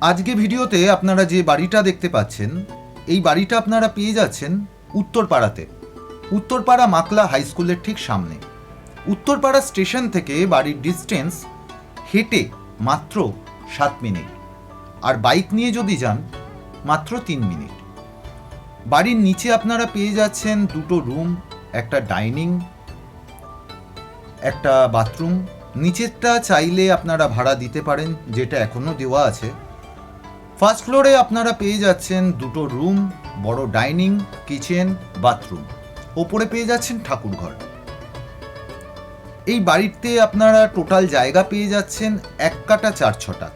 আজকে ভিডিওতে আপনারা যে বাড়িটা দেখতে পাচ্ছেন, এই বাড়িটা আপনারা পেয়ে যাচ্ছেন উত্তরপাড়াতে। উত্তরপাড়া মাকলা হাই স্কুলের ঠিক সামনে। উত্তরপাড়া স্টেশন থেকে বাড়ির ডিস্টেন্স হেঁটে মাত্র সাত মিনিট। আর বাইক নিয়ে যদি যান, মাত্র তিন মিনিট। বাড়ির নিচে আপনারা পেয়ে যাচ্ছেন দুটো রুম, একটা ডাইনিং, একটা বাথরুম। নিচেরটা চাইলে আপনারা ভাড়া দিতে পারেন, যেটা এখনও দেওয়া আছে। ফার্স্ট ফ্লোরে আপনারা পেয়ে যাচ্ছেন দুটো রুম বড় ডাইনিং কিচেন বাথরুম ওপরে পেয়ে যাচ্ছেন ঠাকুরঘর। এই বাড়িতে আপনারা টোটাল জায়গা পেয়ে যাচ্ছেন এক কাটা চার ছটা।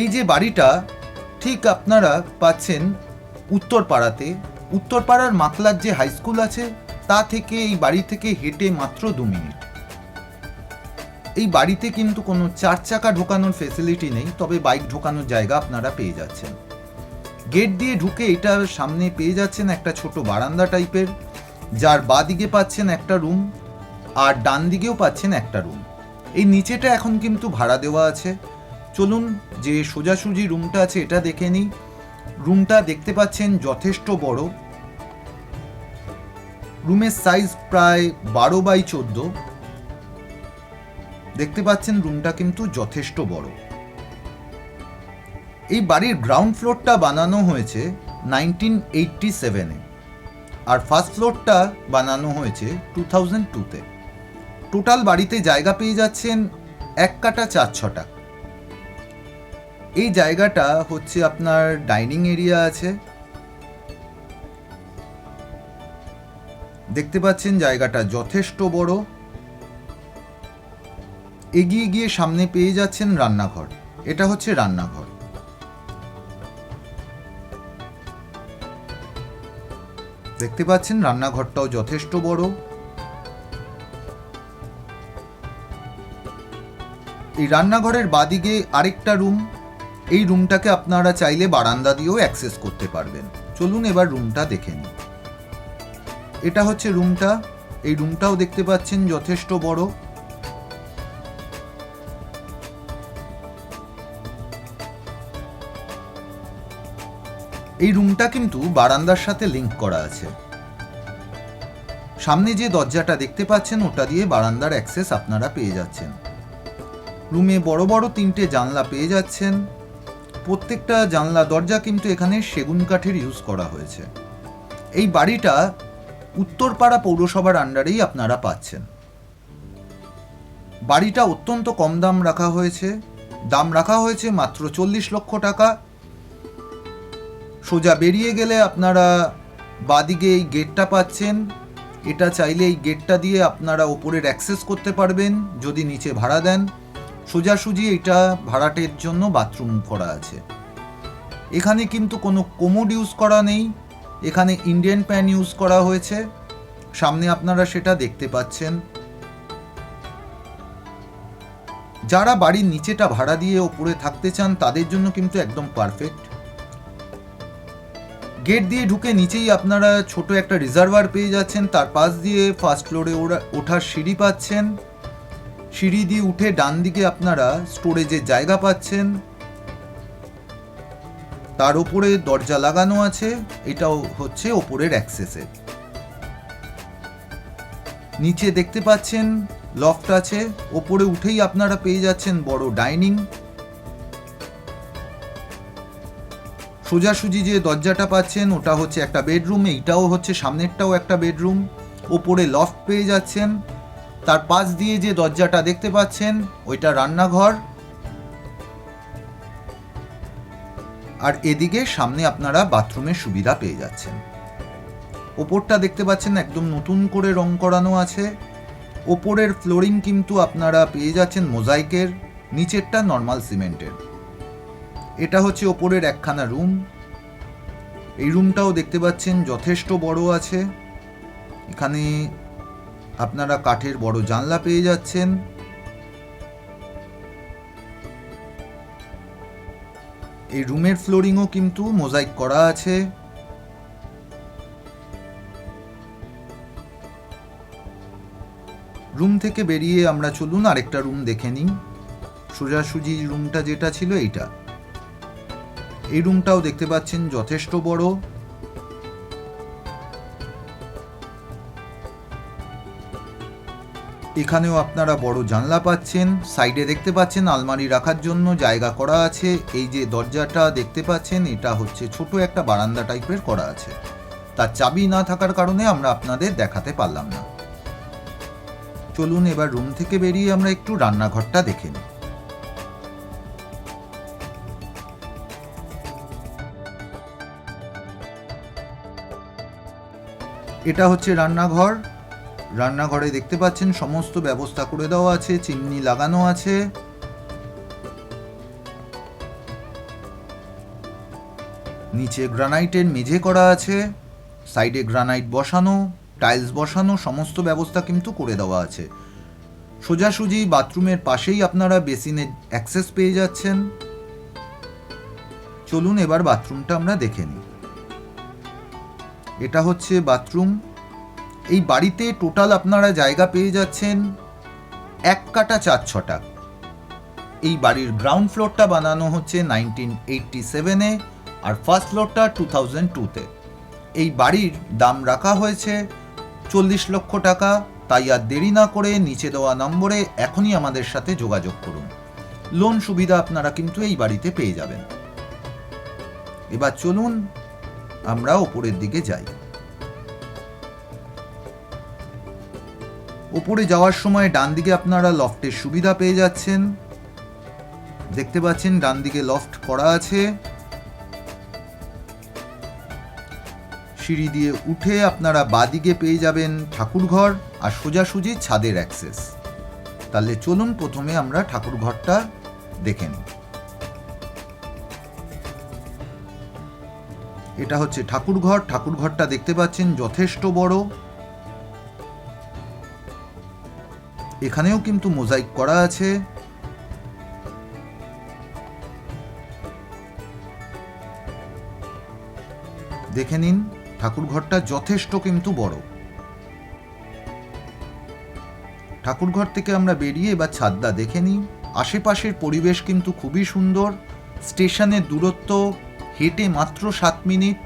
এই যে বাড়িটা, ঠিক আপনারা পাচ্ছেন উত্তরপাড়াতে। উত্তরপাড়ার মাতলার যে হাই স্কুল আছে, তা থেকে এই বাড়ি থেকে হেঁটে মাত্র দু মিনিট। এই বাড়িতে কিন্তু কোনো চার চাকা ঢোকানোর ফেসিলিটি নেই, তবে বাইক ঢোকানোর জায়গা আপনারা পেয়ে যাচ্ছেন। গেট দিয়ে ঢুকে এটা সামনে পেয়ে যাচ্ছেন একটা ছোট বারান্দা টাইপের যার বাদিকে পাচ্ছেন একটা রুম আর ডান দিকেও পাচ্ছেন একটা রুম এই নিচেটা এখন কিন্তু ভাড়া দেওয়া আছে। চলুন যে সোজাসুজি রুমটা আছে এটা দেখে নিই। রুমটা দেখতে পাচ্ছেন যথেষ্ট বড়। রুমের সাইজ প্রায় বারো বাই চোদ্দ। দেখতে পাচ্ছেন রুমটা কিন্তু যথেষ্ট বড়। এই বাড়ির গ্রাউন্ড ফ্লোরটা বানানো হয়েছে নাইনটিন এইটটি সেভেনে। আর ফার্স্ট ফ্লোরটা বানানো হয়েছে টু থাউজেন্ড টুতে। টোটাল বাড়িতে জায়গা পেয়ে যাচ্ছেন এক কাটা চার ছটা। এই জায়গাটা হচ্ছে আপনার ডাইনিং এরিয়া আছে। দেখতে পাচ্ছেন জায়গাটা যথেষ্ট বড়। এগিয়ে গিয়ে সামনে পেয়ে যাচ্ছেন রান্নাঘর। এটা হচ্ছে রান্নাঘর। দেখতে পাচ্ছেন রান্নাঘরটাও যথেষ্ট বড়। এই রান্নাঘরের বাদিকে আরেকটা রুম। এই রুমটাকে আপনারা চাইলে বারান্দা দিয়েও অ্যাক্সেস করতে পারবেন। চলুন এবার রুমটা দেখে নিই। এটা হচ্ছে রুমটা। এই রুমটাও দেখতে পাচ্ছেন যথেষ্ট বড়। এই রুমটা কিন্তু বারান্দার সাথে লিংক করা আছে। সামনে যে দরজাটা দেখতে পাচ্ছেন, ওটা দিয়ে বারান্দার অ্যাক্সেস আপনারা পেয়ে যাচ্ছেন। রুমে বড় বড় তিনটে জানলা পেয়ে যাচ্ছেন। প্রত্যেকটা জানলা, দরজা কিন্তু এখানে সেগুন কাঠের ইউজ করা হয়েছে। এই বাড়িটা উত্তরপাড়া পৌরসভার আন্ডারেই আপনারা পাচ্ছেন। বাড়িটা অত্যন্ত কম দাম রাখা হয়েছে। দাম রাখা হয়েছে মাত্র চল্লিশ লক্ষ টাকা। সোজা বেরিয়ে গেলে আপনারা বাদিকে এই গেটটা পাচ্ছেন। এটা চাইলে এই গেটটা দিয়ে আপনারা ওপরের অ্যাক্সেস করতে পারবেন, যদি নিচে ভাড়া দেন। সোজাসুজি এটা ভাড়াটের জন্য বাথরুম করা আছে। এখানে কিন্তু কোনো কোমোড ইউজ করা নেই। এখানে ইন্ডিয়ান প্যান ইউজ করা হয়েছে। সামনে আপনারা সেটা দেখতে পাচ্ছেন। যারা বাড়ির নিচেটা ভাড়া দিয়ে ওপরে থাকতে চান, তাদের জন্য কিন্তু একদম পারফেক্ট গেট দিয়ে ঢুকে নিচেই আপনারা ছোট একটা রিজার্ভার পেয়ে যাচ্ছেন। তার পাশ দিয়ে ফার্স্ট ফ্লোরে ওরা, ওঠার সিঁড়ি পাচ্ছেন। সিঁড়ি দিয়ে উঠে ডান দিকে আপনারা স্টোরেজের জায়গা পাচ্ছেন। তার উপরে দরজা লাগানো আছে। এটাও হচ্ছে ওপরের অ্যাক্সেসের নিচে দেখতে পাচ্ছেন লফট আছে। ওপরে উঠেই আপনারা পেয়ে যাচ্ছেন বড় ডাইনিং। সোজাসুজি যে দরজাটা পাচ্ছেন, ওটা হচ্ছে একটা বেডরুম, এইটাও হচ্ছে সামনেরটাও একটা বেডরুম। ওপরে লফট পেয়ে যাচ্ছেন। তার পাশ দিয়ে যে দরজাটা দেখতে পাচ্ছেন, ওইটা রান্নাঘর। আর এদিকে সামনে আপনারা বাথরুমের সুবিধা পেয়ে যাচ্ছেন। ওপরটা দেখতে পাচ্ছেন, একদম নতুন করে রং করানো আছে। ওপরের ফ্লোরিং কিন্তু আপনারা পেয়ে যাচ্ছেন মোজাইকের, নিচেরটা নর্মাল সিমেন্টের এটা হচ্ছে ওপরের একখানা রুম। এই রুমটাও দেখতে পাচ্ছেন যথেষ্ট বড় আছে। এখানে আপনারা কাঠের বড় জানলা পেয়ে যাচ্ছেন। এই রুমের ফ্লোরিংও কিন্তু মোজাইক করা আছে। রুম থেকে বেরিয়ে আমরা চলুন আরেকটা রুম দেখে নিই। সোজাসুজি রুমটা যেটা ছিল এইটা। এই রুমটাও দেখতে পাচ্ছেন যথেষ্ট বড়। এখানেও আপনারা বড় জানলা পাচ্ছেন, সাইডে দেখতে পাচ্ছেন আলমারি রাখার জন্য জায়গা করা আছে। এই যে দরজাটা দেখতে পাচ্ছেন, এটা হচ্ছে ছোট একটা বারান্দা টাইপের করা আছে। তার চাবি না থাকার কারণে আমরা আপনাদের দেখাতে পারলাম না। চলুন এবার রুম থেকে বেরিয়ে আমরা একটু রান্নাঘরটা দেখে নিই। এটা হচ্ছে রান্নাঘর। রান্নাঘরে দেখতে পাচ্ছেন সমস্ত ব্যবস্থা করে দেওয়া আছে, চিমনি লাগানো আছে। নিচে গ্রানাইটের মেঝে করা আছে, সাইডে গ্রানাইট বসানো, টাইলস বসানো, সমস্ত ব্যবস্থা কিন্তু করে দেওয়া আছে। সোজাসুজি বাথরুমের পাশেই আপনারা বেসিনের অ্যাক্সেস পেয়ে যাচ্ছেন। চলুন এবার বাথরুমটা আমরা দেখে নিই। এটা হচ্ছে বাথরুম। এই বাড়িতে টোটাল আপনারা জায়গা পেয়ে যাচ্ছেন এক কাটা চার ছটা। এই বাড়ির গ্রাউন্ড ফ্লোরটা বানানো হচ্ছে নাইনটিন এইটটি সেভেনে আর ফার্স্ট ফ্লোরটা টু থাউজেন্ড টুতে এই বাড়ির দাম রাখা হয়েছে চল্লিশ লক্ষ টাকা। তাই আর দেরি না করে নিচে দেওয়া নম্বরে এখনই আমাদের সাথে যোগাযোগ করুন। লোন সুবিধা আপনারা কিন্তু এই বাড়িতে পেয়ে যাবেন। এবার চলুন আমরা ওপরের দিকে যাই। ওপরে যাওয়ার সময় ডান দিকে আপনারা লফটের সুবিধা পেয়ে যাচ্ছেন। দেখতে পাচ্ছেন ডান দিকে লফট করা আছে। সিঁড়ি দিয়ে উঠে আপনারা বাদিকে পেয়ে যাবেন ঠাকুরঘর আর সোজাসুজি ছাদের অ্যাক্সেস। তাহলে চলুন প্রথমে আমরা ঠাকুরঘরটা দেখে নিই। এটা হচ্ছে ঠাকুরঘর। ঠাকুরঘরটা দেখতে পাচ্ছেন, যথেষ্ট বড়। এখানেও কিন্তু মোজাইক করা আছে। দেখে নিন, ঠাকুরঘরটা যথেষ্ট কিন্তু বড়। ঠাকুরঘর থেকে আমরা বেরিয়ে এবার ছাদটা দেখে নিই। আশেপাশের পরিবেশ কিন্তু খুবই সুন্দর। স্টেশনের দূরত্ব হেঁটে মাত্র সাত মিনিট,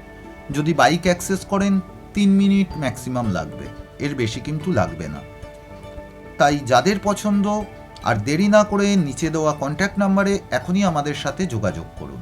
যদি বাইক অ্যাক্সেস করেন, তিন মিনিট ম্যাক্সিমাম লাগবে। এর বেশি কিন্তু লাগবে না। তাই যাদের পছন্দ, আর দেরি না করে নিচে দেওয়া কন্ট্যাক্ট নাম্বারে এখনই আমাদের সাথে যোগাযোগ করুন।